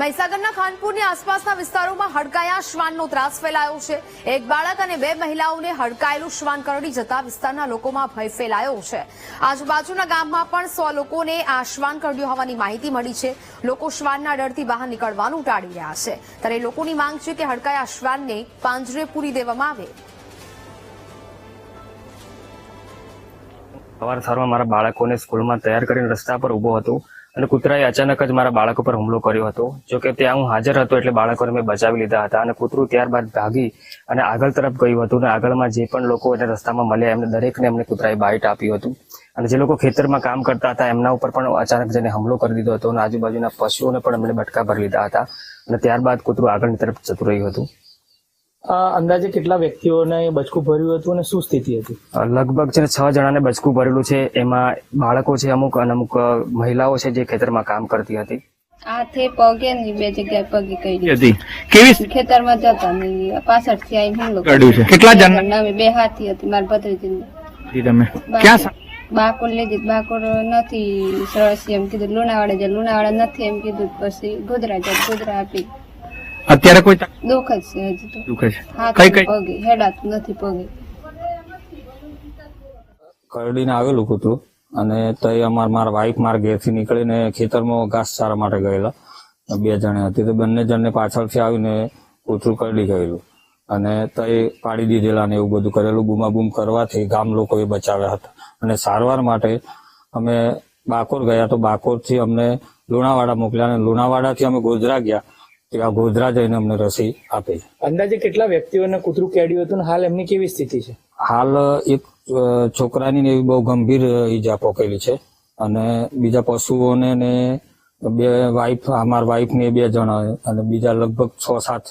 મહીસાગરના ખાનપુરની આસપાસના વિસ્તારોમાં હડકાયા શ્વાનનો ત્રાસ ફેલાયો છે. એક બાળક અને બે મહિલાઓને હડકાયેલું શ્વાન કરડી જતા વિસ્તારના લોકોમાં ભય ફેલાયો છે. આજુબાજુના ગામમાં પણ સો લોકોને આ શ્વાન કરડ્યું હોવાની માહિતી મળી છે. લોકો શ્વાનના ડરથી બહાર નીકળવાનું ટાળી રહ્યા છે. ત્યારે લોકોની માંગ છે કે હડકાયા શ્વાનને પાંજરે પૂરી દેવામાં આવે. સવાર સારમાં મારા બાળકોને સ્કૂલમાં તૈયાર કરીને રસ્તા પર ઊભો હતો. અને કૂતરાએ અચાનક જ મારા બાળકો પર હુમલો કર્યો હતો. જો કે ત્યાં હું હાજર હતો એટલે બાળકોને મેં બચાવી લીધા હતા અને કૂતરું ત્યારબાદ ભાગી અને આગળ તરફ ગયું હતું અને આગળમાં જે પણ લોકો એને રસ્તામાં મળ્યા એમને દરેકને એમને કૂતરાએ બાઇટ આપ્યું હતું. અને જે લોકો ખેતરમાં કામ કરતા હતા એમના ઉપર પણ અચાનક જઈને હુમલો કરી દીધો હતો અને આજુબાજુના પશુઓને પણ એમણે બટકા ભરી લીધા હતા અને ત્યારબાદ કૂતરું આગળની તરફ જતું રહ્યું હતું. અંદાજે કેટલા વ્યક્તિઓને બચકું ભર્યું હતું અને શું સ્થિતિ હતી? લગભગ છે ને છ જણાને બચકું ભરેલું છે. એમાં બાળકો છે અમુક અને અમુક મહિલાઓ છે જે ખેતરમાં કામ કરતી હતી. હાથે પગે ને બે જગ્યાએ પગે કરી હતી. કેવી ખેતરમાં જતા ને પાછળથી આવી હુમલો કર્યું. છે. કેટલા જણ બે હાથી હતી મારા ભત્રીજી તમે. ક્યાં બાકોર લીધી. બાકોર નથી સરસ એમ કીધું. લુણાવાડા જાય લુણાવાડા નથી એમ કીધું. પછી ગોધરા જ ગોધરા આપી અત્યારે કોઈ દુઃખ જ છે હજી તો. દુખે છે હાથ કઈ કઈ? પગે હેડાતું નથી પગે. કરડીને આવેલું હતું અને તઈ અમાર મારા વાઈફ મારા ઘેરથી નીકળીને ખેતરમાં ઘાસ ચારા માટે ગયેલા. બે જણે હતી તો બંને જણને પાછળથી આવીને કૂતરું કરડી ગયેલું. અને તઈ પાડી દીધેલા ને એવું બધું કરેલું. બૂમાબૂમ કરવાથી ગામ લોકોએ બચાવ્યા હતા. અને સારવાર માટે અમે બાકોર ગયા તો બાકોરથી અમને લુણાવાડા મોકલ્યા અને લુણાવાડાથી અમે ગોધરા ગયા. ત્યાં ગોધરા જઈને અમને રસી આપે અંદાજે કેટલા વ્યક્તિઓને કૂતરું કેડ્યું હતું હાલ એમની કેવી સ્થિતિ છે? હાલ એક છોકરાની ને એવી બહુ ગંભીર ઈજા પોકેલી છે. અને બીજા પશુઓને ને બે વાઈફ અમારા વાઈફ ને બે જણા અને બીજા લગભગ છ સાત